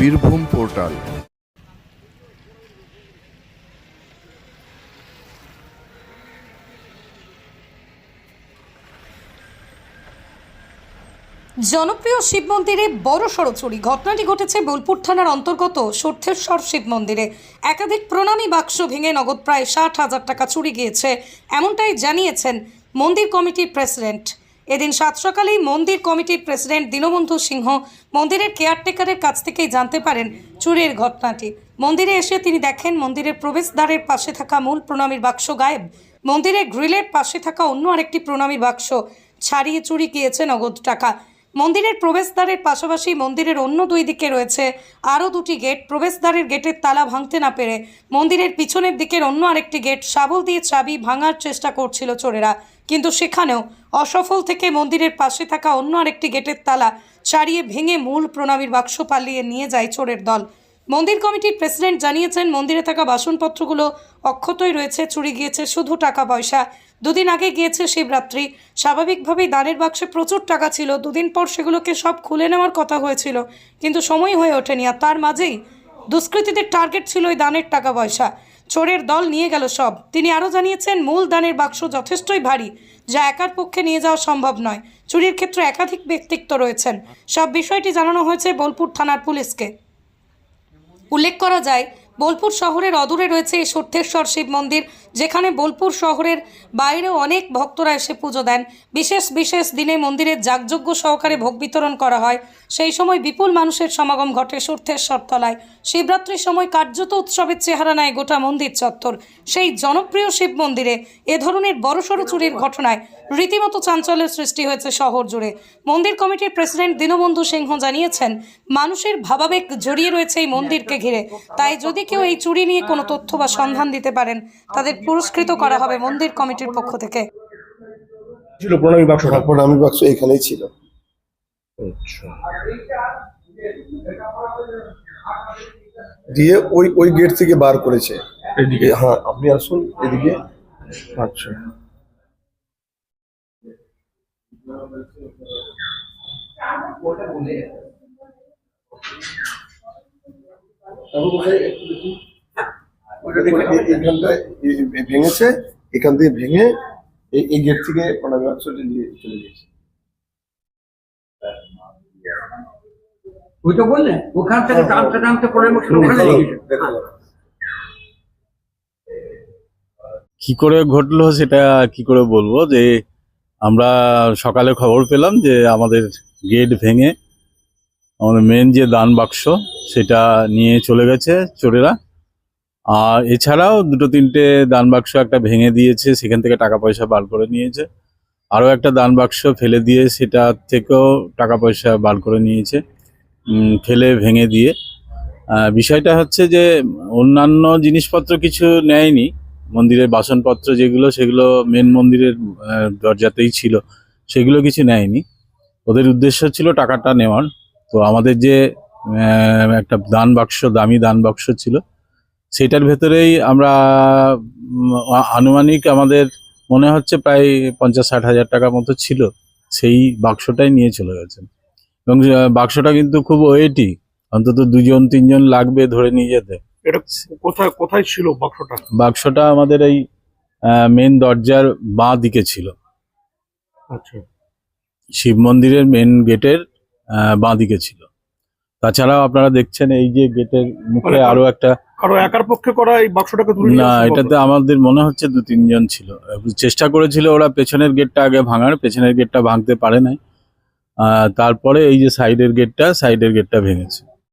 Birbhum portal. জনপ্রিয় শিব মন্দিরে বড় সড়ো চুরি। ঘটনাটি ঘটেছে বোলপুর থানার অন্তর্গত সর্থেশ্বর শিব মন্দিরে একাধিক প্রণামী বাক্স ভেঙে নগদ প্রায় ষাট হাজার টাকা চুরি গিয়েছে, এমনটাই জানিয়েছেন মন্দির কমিটির প্রেসিডেন্ট। এদিন সাত সকালেই মন্দির কমিটির প্রেসিডেন্ট দীনবন্ধু সিংহ মন্দিরের কেয়ারটেকারের কাছ থেকেই জানতে পারেন চুরির ঘটনাটি। মন্দিরে এসে তিনি দেখেন মন্দিরের প্রবেশদ্বারের পাশে থাকা মূল প্রণামীর বাক্স গায়েব। মন্দিরের গ্রিলের পাশে থাকা অন্য আরেকটি প্রণামীর বাক্স, ছাড়িয়ে চুরি গিয়েছে নগদ টাকা। মন্দিরের প্রবেশদ্বারের পাশাপাশি মন্দিরের অন্য দুই দিকে রয়েছে আরও দুটি গেট। প্রবেশদ্বারের গেটের তালা ভাঙতে না পেরে মন্দিরের পিছনের দিকের অন্য আরেকটি গেট শাবল দিয়ে চাবি ভাঙার চেষ্টা করছিল চোরেরা। কিন্তু সেখানেও অসফল থেকে মন্দিরের পাশে থাকা অন্য আরেকটি গেটের তালা ছাড়িয়ে ভেঙে মূল প্রণামীর বাক্স পালিয়ে নিয়ে যায় চোরের দল। মন্দির কমিটির প্রেসিডেন্ট জানিয়েছেন, মন্দিরে থাকা বাসনপত্রগুলো অক্ষতই রয়েছে, চুরি গিয়েছে, শুধু টাকা পয়সা। দুদিন আগে গিয়েছে শিবরাত্রি। স্বাভাবিকভাবেই দানের বাক্সে প্রচুর টাকা ছিল। দুদিন পর সেগুলোকে সব খুলে নেওয়ার কথা হয়েছিল, কিন্তু সময় হয়ে ওঠেনি আর তার মাঝেই দুষ্কৃতীদের টার্গেট ছিল ওই দানের টাকা পয়সা। চোরের দল নিয়ে গেল সব। তিনি আরও জানিয়েছেন, মূল দানের বাক্স যথেষ্টই ভারী, যা একার পক্ষে নিয়ে যাওয়া সম্ভব নয়। চুরির ক্ষেত্রে একাধিক ব্যক্তিত্ব রয়েছেন। সব বিষয়টি জানানো হয়েছে বোলপুর থানার পুলিশকে। উল্লেখ করা যায় বোলপুর শহরের অদূরে রয়েছে এই সত্যেশ্বর শিব মন্দির, যেখানে বোলপুর শহরের বাইরেও অনেক ভক্তরা এসে পুজো দেন। বিশেষ বিশেষ দিনে মন্দিরের যাগযজ্ঞ সহকারে ভোগ বিতরণ করা হয়। সেই সময় বিপুল মানুষের সমাগম ঘটে সত্যেশ্বর তলায় শিবরাত্রির সময় কার্যত উৎসবের চেহারা নেয় গোটা মন্দির চত্বর। সেই জনপ্রিয় শিব মন্দিরে এ ধরনের বড়সড় চুরির ঘটনায় রীতিমতো চাঞ্চল্যের সৃষ্টি হয়েছে শহর জুড়ে। মন্দির কমিটির প্রেসিডেন্ট দীনবন্ধু সিংহ জানিয়েছেন মানুষের ভাবাবেগ জড়িয়ে রয়েছে এই মন্দিরকে ঘিরে। তাই যদি কেউ এই চুরি নিয়ে কোনো তথ্য বা সন্ধান দিতে পারেন তাদের পুরস্কৃত করা হবে মন্দির কমিটির পক্ষ থেকে। ছিল প্রণামী বাক্সটা তারপর আমি বাক্স এখানেই ছিল। দিয়ে ওই ওই গেট থেকে বার করেছে। এদিকে। হ্যাঁ আপনি আসুন এদিকে। আচ্ছা। ভেঙেছে এখান থেকে ভেঙে এই গেট থেকে চলে গেছে। ওই তো বললেন ওখান থেকে টানতে টানতে পরে ওখানে। দেখালাম। কি করে ঘটলো সেটা কি করে বলব? যে আমরা সকালে খবর পেলাম যে আমাদের গেট ভেঙে আমাদের মেন যে দান বাক্স সেটা নিয়ে চলে গেছে চোরেরা। আর এছাড়াও দুটো তিনটে দান বাক্স একটা ভেঙে দিয়েছে সেখান থেকে টাকা পয়সা বার করে নিয়েছে। আরও একটা দান বাক্স ফেলে দিয়ে সেটা থেকেও টাকা পয়সা বার করে নিয়েছে ফেলে ভেঙে দিয়ে। বিষয়টা হচ্ছে যে অন্যান্য জিনিসপত্র কিছু নেয়নি, মন্দিরের বাসনপত্র যেগুলো, সেগুলো মেন মন্দিরের দরজাতেই ছিল, সেগুলো কিছু নেয়নি। ওদের উদ্দেশ্য ছিল টাকাটা নেওয়ার। তো আমাদের যে একটা দান বাক্স, দামি দান বাক্স ছিল, সেটার ভেতরেই আমরা আনুমানিক আমাদের মনে হচ্ছে প্রায় পঞ্চাশ ষাট হাজার টাকার মতো ছিল সেই বাক্সটাই নিয়ে চলে গেছেন। এবং বাক্সটা কিন্তু খুব ওয়েটি অন্তত দুজন তিনজন লাগবে ধরে নিয়ে যেতে। এটা কোথায় কোথায় ছিল বাক্সটা? বাক্সটা আমাদের এই মেন দরজার বাঁ দিকে ছিল। আচ্ছা। শিব মন্দিরের মেন গেটের বাঁ দিকে ছিল। তাছাড়াও আপনারা দেখছেন এই যে গেটের মুখে মানে- আরও একটা কারও একার পক্ষে করা এই বাক্সটাকে তুলে না এটাতে আমাদের মনে হচ্ছে দু তিনজন ছিল। চেষ্টা করেছিল ওরা পেছনের গেটটা আগে ভাঙার পেছনের গেটটা ভাঙতে পারে নাই। আহ, তারপরে এই যে সাইডের গেটটা সাইডের গেটটা ভেঙেছে।